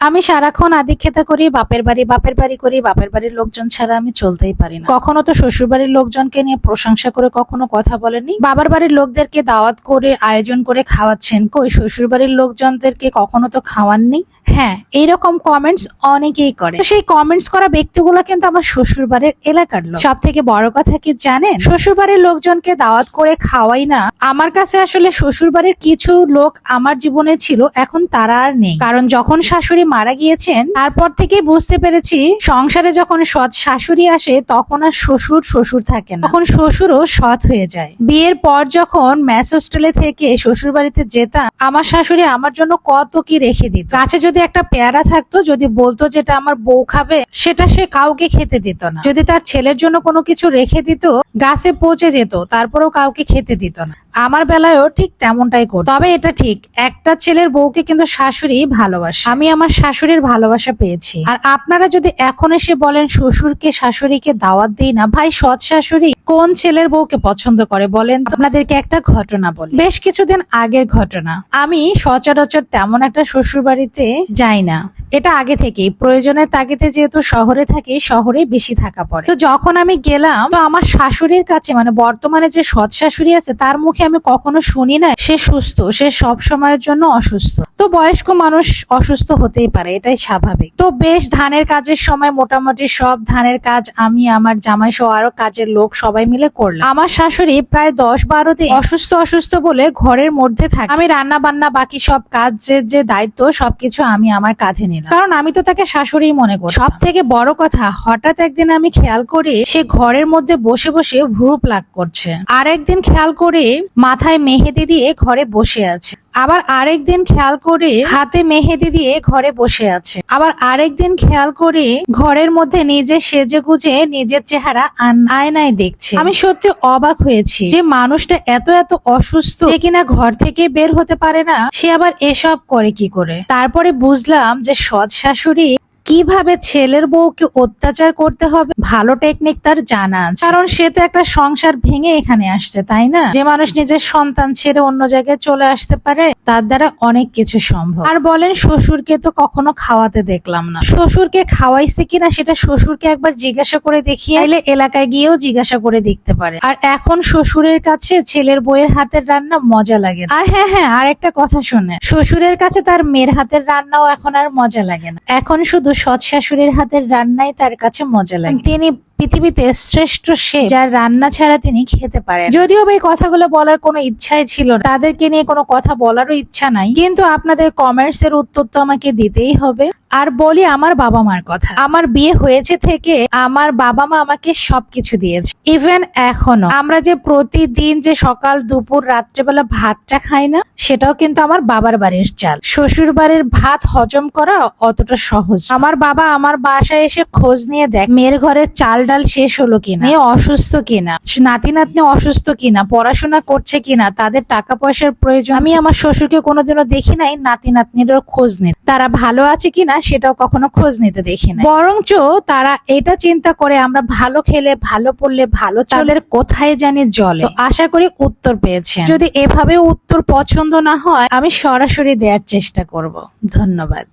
আমি সারাক্ষণ আদি খেতা করি, বাপের বাড়ি বাপের বাড়ি করি, বাপের বাড়ির লোকজন ছাড়া আমি চলতেই পারি না। কখনো তো শ্বশুর বাড়ির লোকজনকে নিয়ে প্রশংসা করে কখনো কথা বলেনি বাবার বাড়ির লোকদেরকে দাওয়াত করে, আয়োজন করে খাওয়াচ্ছেন। কই শ্বশুর বাড়ির লোকজনদেরকে কখনো তো খাওয়াননি? হ্যাঁ এইরকম কমেন্টস অনেকেই করে। সেই কমেন্টস করা ব্যক্তিগুলো কিন্তু আমার শ্বশুর বাড়ির এলাকার লোক। সব থেকে বড় কথা কি জানেন? শ্বশুর বাড়ির লোকজনকে দাওয়াত করে খাওয়াই না। আমার কাছে আসলে শ্বশুর বাড়ির কিছু লোক আমার জীবনে ছিল, এখন তারা আর নেই। কারণ যখন শাশুড়ি মারা গিয়েছেন, তারপর থেকে বুঝতে পেরেছি, সংসারে যখন সৎ শাশুড়ি আসে, তখন আর শ্বশুর শ্বশুর থাকে না। তখন শ্বশুরও সৎ হয়ে যায়। বিয়ের পর যখন ম্যাচ হোস্টেলে থেকে শ্বশুর বাড়িতে যেতাম, আমার শাশুড়ি আমার জন্য কত কি রেখে দিত। কাছে যদি একটা পেয়ারা থাকতো, যদি বলতো যেটা আমার বউ খাবে, সেটা সে কাউকে খেতে দিত না। যদি তার ছেলের জন্য কোনো কিছু রেখে দিত, গাছে পচে যেত, তারপরেও কাউকে খেতে দিত না। আমার বেলায়ও ঠিক তেমনটাই করতো। তবে এটা ঠিক, একটা ছেলের বউকে কিন্তু শাশুড়ি ভালোবাসে। আমি আমার শাশুড়ির ভালোবাসা পেয়েছি। আর আপনারা যদি এখন এসে বলেন, শ্বশুরকে, শাশুড়িকে দাওয়াত দিই না। ভাই, সৎ শাশুড়ি কোন ছেলের বউকে পছন্দ করে বলেন? আপনাদেরকে একটা ঘটনা বলি। বেশ কিছুদিন আগের ঘটনা। আমি সচরাচর তেমন একটা শ্বশুর বাড়িতে যাই না। এটা আগে থেকেই। প্রয়োজনের তাগিদে যেহেতু শহরে থাকে শহরে বেশি থাকা পড়ে। তো যখন আমি গেলাম, তো আমার শাশুড়ির কাছে মানে বর্তমানে যে সৎ শাশুড়ি আছে, তার মুখে আমি কখনো শুনি না সে সুস্থ, সে সব সময়ের জন্য অসুস্থ। তো বয়স্ক মানুষ অসুস্থ হতেই পারে, এটাই স্বাভাবিক। তো বেশ ধানের কাজের সময় মোটামুটি সব ধানের কাজ আমি, আমার জামাই সহ আরও কাজের লোক সবাই মিলে করলাম। আমার শাশুড়ি প্রায় দশ বারো দিন অসুস্থ অসুস্থ বলে ঘরের মধ্যে থাকে। আমি রান্না বান্না বাকি সব কাজের যে দায়িত্ব, সবকিছু আমি আমার কাঁধে নিলাম। কারণ আমি তো তাকে শাশুড়ি মনে করি। সব থেকে বড় কথা, হঠাৎ একদিন আমি খেয়াল করে সে ঘরের মধ্যে বসে বসে ভ্রু প্লাক করছে। আর একদিন খেয়াল করে মাথায় মেহেদি দিয়ে ঘরে বসে আছে। আবার আরেক দিন খেয়াল করে হাতে মেহেদি দিয়ে ঘরে বসে আছে। আবার আরেক দিন খেয়াল করে ঘরের মধ্যে নিজে সেজে গুজে নিজের চেহারা আয়নায় দেখছে। আমি সত্যি অবাক হয়েছি যে মানুষটা এত এত অসুস্থ যে কিনা ঘর থেকে বের হতে পারে না, সে আবার এসব করে কি করে? তারপরে বুঝলাম যে সৎ শাশুড়ি কীভাবে ছেলের বউকে অত্যাচার করতে হবে? ভালো টেকনিক তার জানা আছে। কারণ সে তো একটা সংসার ভেঙে এখানে আসছে, তাই না? যে মানুষ নিজের সন্তান ছেড়ে অন্য জায়গায় চলে আসতে পারে, তার দ্বারা অনেক কিছু সম্ভব। আর বলেন, শ্বশুরকে তো কখনো খাওয়াতে দেখলাম না। শ্বশুরকে খাওয়াইছে কিনা সেটা শ্বশুরকে একবার জিজ্ঞাসা করে দেখিয়ে এলে এলাকায় গিয়েও জিজ্ঞাসা করে দেখতে পারে। আর এখন শ্বশুরের কাছে ছেলের বইয়ের হাতের রান্না মজা লাগে আর হ্যাঁ হ্যাঁ আর একটা কথা শুনে শ্বশুরের কাছে তার মেয়ের হাতের রান্নাও এখন আর মজা লাগে না। এখন শুধু সৎ শাশুড়ির হাতের রান্নাই তার কাছে মজা লাগে। তিনি পৃথিবীতে শ্রেষ্ঠ সে যার রান্না ছাড়া তিনি খেতে পারেন। যদিও এই কথাগুলো বলার কোনো ইচ্ছাই ছিল না, তাদেরকে নিয়ে কোনো কথা বলারও ইচ্ছা নাই, কিন্তু আপনাদের কমেন্টস এর উত্তর তো আমাকে দিতেই হবে। আর বলি আমার বাবা মার কথা, আমার বিয়ে হয়েছে থেকে আমার বাবা মা আমাকে সবকিছু দিয়েছে ইভেন এখনও। আমরা যে প্রতিদিন যে সকাল, দুপুর, রাত্রেবেলা ভাতটা খাই না, সেটাও কিন্তু আমার বাবার বাড়ির চাল। শ্বশুর বাড়ির ভাত হজম করা অতটা সহজ। আমার বাবা আমার বাসায় এসে খোঁজ নিয়ে দেখ, মেয়ের ঘরে চাল ডাল শেষ হলো কিনা? মেয়ে অসুস্থ কিনা? নাতি নাতনি অসুস্থ কিনা? পড়াশোনা করছে কিনা? তাদের টাকা পয়সার প্রয়োজন? আমি আমার শ্বশুরকে কোনোদিনও দেখি নাই নাতি নাতনিরও খোঁজ নিতে তারা ভালো আছে কিনা সেটাও কখনো খোঁজ নিতে দেখি না বরঞ্চ তারা এটা চিন্তা করে আমরা ভালো খেলে ভালো পড়লে ভালো চালের কোথায় জানি জলে। আশা করি উত্তর পেয়েছেন। যদি এভাবে উত্তর পছন্দ না হয় আমি সরাসরি দেওয়ার চেষ্টা করব। ধন্যবাদ।